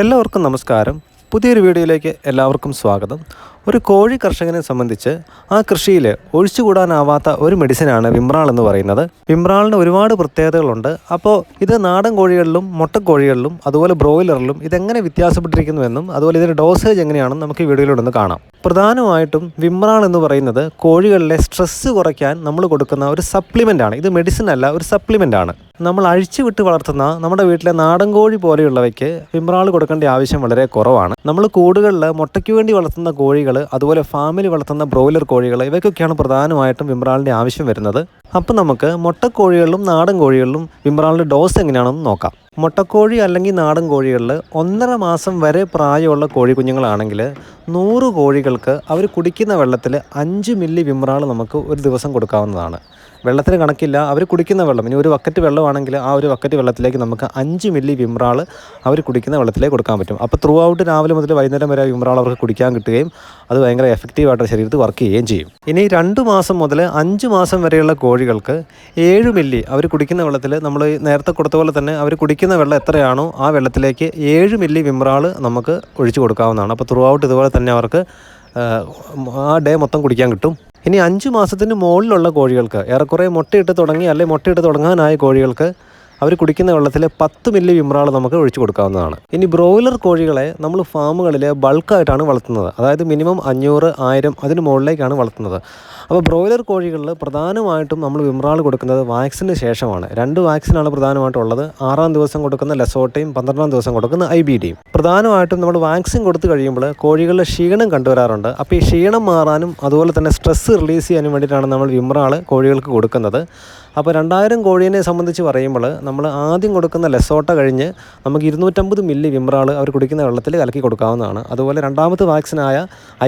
എല്ലാവർക്കും നമസ്കാരം. പുതിയൊരു വീഡിയോയിലേക്ക് എല്ലാവർക്കും സ്വാഗതം. ഒരു കോഴി കർഷകനെ സംബന്ധിച്ച് ആ കൃഷിയിൽ ഒഴിച്ചുകൂടാനാവാത്ത ഒരു മെഡിസിനാണ് വിമ്രാൾ എന്ന് പറയുന്നത്. വിമ്രാളിന് ഒരുപാട് പ്രത്യേകതകളുണ്ട്. അപ്പോൾ ഇത് നാടൻ കോഴികളിലും മുട്ടക്കോഴികളിലും അതുപോലെ ബ്രോയിലറിലും ഇതെങ്ങനെ വ്യത്യാസപ്പെട്ടിരിക്കുന്നുവെന്നും അതുപോലെ ഇതിന്റെ ഡോസേജ് എങ്ങനെയാണെന്നും നമുക്ക് ഈ ഒന്ന് കാണാം. പ്രധാനമായിട്ടും വിമ്രാൾ എന്ന് പറയുന്നത് കോഴികളിലെ സ്ട്രെസ്സ് കുറയ്ക്കാൻ നമ്മൾ കൊടുക്കുന്ന ഒരു സപ്ലിമെന്റ് ആണ് ഇത് മെഡിസിൻ അല്ല ഒരു സപ്ലിമെന്റ് ആണ് നമ്മൾ അഴിച്ചു വിട്ട് വളർത്തുന്ന നമ്മുടെ വീട്ടിലെ നാടൻ കോഴി പോലെയുള്ളവയ്ക്ക് പിമ്പ്രാൾ കൊടുക്കേണ്ട ആവശ്യം വളരെ കുറവാണ്. നമ്മൾ കൂടുകളിൽ മുട്ടയ്ക്ക് വേണ്ടി വളർത്തുന്ന കോഴികൾ അതുപോലെ ഫാമിൽ വളർത്തുന്ന ബ്രോയിലർ കോഴികൾ ഇവയ്ക്കൊക്കെയാണ് പ്രധാനമായിട്ടും പിമ്പ്രാളിന്റെ ആവശ്യം വരുന്നത്. അപ്പം നമുക്ക് മുട്ടക്കോഴികളിലും നാടൻ കോഴികളിലും വിമ്രാളിന്റെ ഡോസ് എങ്ങനെയാണെന്ന് നോക്കാം. മുട്ടക്കോഴി അല്ലെങ്കിൽ നാടൻ കോഴികളിൽ ഒന്നര മാസം വരെ പ്രായമുള്ള കോഴി കുഞ്ഞുങ്ങളാണെങ്കിൽ നൂറ് കോഴികൾക്ക് അവർ കുടിക്കുന്ന വെള്ളത്തിൽ അഞ്ച് മില്ലി വിമ്രാൾ നമുക്ക് ഒരു ദിവസം കൊടുക്കാവുന്നതാണ്. വെള്ളത്തിന് കണക്കില്ല അവർ കുടിക്കുന്ന വെള്ളം. ഇനി ഒരു ബക്കറ്റ് വെള്ളമാണെങ്കിൽ ആ ഒരു ബക്കറ്റ് വെള്ളത്തിലേക്ക് നമുക്ക് അഞ്ച് മില്ലി വിമ്രാൾ അവർ കുടിക്കുന്ന വെള്ളത്തിലേക്ക് കൊടുക്കാൻ പറ്റും. അപ്പോൾ ത്രൂ ഔട്ട് രാവിലെ മുതൽ വൈകുന്നേരം വരെ വിമ്രാൾ അവർക്ക് കുടിക്കാൻ കിട്ടുകയും അത് ഭയങ്കര എഫക്റ്റീവായിട്ട് ശരീരത്തിൽ വർക്ക് ചെയ്യുകയും ചെയ്യും. ഇനി രണ്ട് മാസം മുതൽ അഞ്ച് മാസം വരെയുള്ള കോഴികൾക്ക് ഏഴ് മില്ലി അവർ കുടിക്കുന്ന വെള്ളത്തിൽ നമ്മൾ നേരത്തെ കൊടുത്ത പോലെ തന്നെ അവർ കുടിക്കുന്ന വെള്ളം എത്രയാണോ ആ വെള്ളത്തിലേക്ക് ഏഴ് മില്ലി വിമ്രാൾ നമുക്ക് ഒഴിച്ചു കൊടുക്കാവുന്നതാണ്. അപ്പോൾ ത്രൂ ഔട്ട് ഇതുപോലെ തന്നെ അവർക്ക് ആ ഡേ മൊത്തം കുടിക്കാൻ കിട്ടും. ഇനി അഞ്ച് മാസത്തിന് മുകളിലുള്ള കോഴികൾക്ക് ഏറെക്കുറെ മുട്ടയിട്ട് തുടങ്ങി അല്ലെങ്കിൽ മുട്ടയിട്ട് തുടങ്ങാനായ കോഴികൾക്ക് അവർ കുടിക്കുന്ന വെള്ളത്തിൽ പത്ത് മില്ലി വിമ്രാൾ നമുക്ക് ഒഴിച്ചു കൊടുക്കാവുന്നതാണ്. ഇനി ബ്രോയിലർ കോഴികളെ നമ്മൾ ഫാമുകളിൽ ബൾക്കായിട്ടാണ് വളർത്തുന്നത്. അതായത് മിനിമം അഞ്ഞൂറ് ആയിരം അതിന് മുകളിലേക്കാണ് വളർത്തുന്നത്. അപ്പോൾ ബ്രോയിലർ കോഴികളിൽ പ്രധാനമായിട്ടും നമ്മൾ വിമ്രാൾ കൊടുക്കുന്നത് വാക്സിന് ശേഷമാണ്. രണ്ട് വാക്സിനാണ് പ്രധാനമായിട്ടും ഉള്ളത് ആറാം ദിവസം കൊടുക്കുന്ന ലെസോട്ടയും പന്ത്രണ്ടാം ദിവസം കൊടുക്കുന്ന ഐ ബി ഡിയും പ്രധാനമായിട്ടും നമ്മൾ വാക്സിൻ കൊടുത്തു കഴിയുമ്പോൾ കോഴികളുടെ ക്ഷീണം കണ്ടുവരാറുണ്ട്. അപ്പോൾ ഈ ക്ഷീണം മാറാനും അതുപോലെ തന്നെ സ്ട്രെസ്സ് റിലീസ് ചെയ്യാനും വേണ്ടിയിട്ടാണ് നമ്മൾ വിമ്രാൾ കോഴികൾക്ക് കൊടുക്കുന്നത്. അപ്പോൾ രണ്ടായിരം കോഴീനെ സംബന്ധിച്ച് പറയുമ്പോൾ നമ്മൾ ആദ്യം കൊടുക്കുന്ന ലെസോട്ട കഴിഞ്ഞ് നമുക്ക് ഇരുന്നൂറ്റമ്പത് മില്ലി വിമ്രാൾ അവർ കുടിക്കുന്ന വെള്ളത്തിൽ കലക്കി കൊടുക്കാവുന്നതാണ്. അതുപോലെ രണ്ടാമത്തെ വാക്സിനായ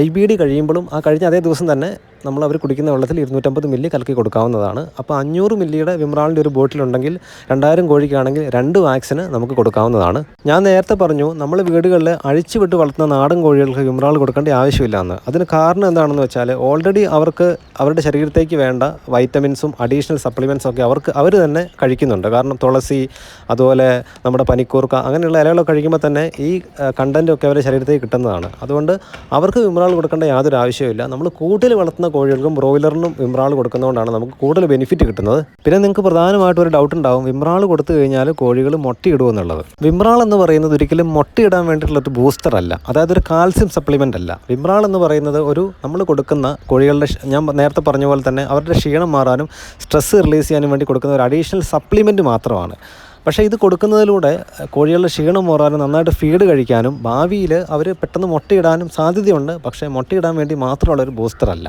ഐ ബി ഡി കഴിയുമ്പോഴും ആ കഴിഞ്ഞ അതേ ദിവസം തന്നെ നമ്മൾ അവർ കുടിക്കുന്ന വെള്ളത്തിൽ ഇരുന്നൂറ്റമ്പത് മില്ലി കലക്കി കൊടുക്കാവുന്നതാണ്. അപ്പോൾ അഞ്ഞൂറ് മില്ലിയുടെ വിമ്രാളിന്റെ ഒരു ബോട്ടിലുണ്ടെങ്കിൽ രണ്ടായിരം കോഴിക്കാണെങ്കിൽ രണ്ട് വാക്സിന് നമുക്ക് കൊടുക്കാവുന്നതാണ്. ഞാൻ നേരത്തെ പറഞ്ഞു നമ്മൾ വീടുകളിൽ അഴിച്ചുവിട്ട് വളർത്തുന്ന നാടൻ കോഴികൾക്ക് വിമ്രാൾ കൊടുക്കേണ്ട ആവശ്യമില്ല എന്ന്. അതിന് കാരണം എന്താണെന്ന് വെച്ചാൽ ഓൾറെഡി അവർക്ക് അവരുടെ ശരീരത്തേക്ക് വേണ്ട വൈറ്റമിൻസും അഡീഷണൽ സപ്ലിമെൻസും ഒക്കെ അവർക്ക് അവർ തന്നെ കഴിക്കുന്നുണ്ട്. കാരണം തുളസി അതുപോലെ നമ്മുടെ പനിക്കൂർക്ക അങ്ങനെയുള്ള ഇലകളൊക്കെ കഴിക്കുമ്പോൾ തന്നെ ഈ കണ്ടന്റൊക്കെ അവരുടെ ശരീരത്തേക്ക് കിട്ടുന്നതാണ്. അതുകൊണ്ട് അവർക്ക് വിമ്രാൾ കൊടുക്കേണ്ട യാതൊരു ആവശ്യമില്ല നമ്മൾ കൂട്ടിൽ വളർത്തുന്ന കോഴികൾക്കും ബ്രോയിലറിനും വിമ്രാൾ കൊടുക്കുന്നതുകൊണ്ടാണ് നമുക്ക് കൂടുതൽ ബെനിഫിറ്റ് കിട്ടുന്നത്. പിന്നെ നിങ്ങൾക്ക് പ്രധാനമായിട്ടും ഒരു ഡൗട്ട് ഉണ്ടാവും വിമ്രാൾ കൊടുത്തു കഴിഞ്ഞാൽ കോഴികൾ മുട്ടയിടുമെന്നുള്ളത് വിമ്രാൾ എന്ന് പറയുന്നത് ഒരിക്കലും മുട്ടയിടാൻ വേണ്ടിയിട്ടുള്ള ഒരു ബൂസ്റ്റർ അല്ല. അതായത് ഒരു കാൽസ്യം സപ്ലിമെന്റ് അല്ല. വിമ്രാൾ എന്ന് പറയുന്നത് ഒരു നമ്മൾ കൊടുക്കുന്ന കോഴികളുടെ ഞാൻ നേരത്തെ പറഞ്ഞ പോലെ തന്നെ അവരുടെ ക്ഷീണം മാറാനും സ്ട്രെസ്സ് റിലീസ് ചെയ്യാനും വേണ്ടി കൊടുക്കുന്ന ഒരു അഡീഷണൽ സപ്ലിമെന്റ് മാത്രമാണ്. പക്ഷേ ഇത് കൊടുക്കുന്നതിലൂടെ കോഴികളുടെ ക്ഷീണം മാറാനും നന്നായിട്ട് ഫീഡ് കഴിക്കാനും ഭാവിയിൽ അവർ പെട്ടെന്ന് മുട്ടയിടാനും സാധ്യതയുണ്ട്. പക്ഷേ മുട്ടയിടാൻ വേണ്ടി മാത്രമുള്ള ഒരു ബൂസ്റ്റർ അല്ല.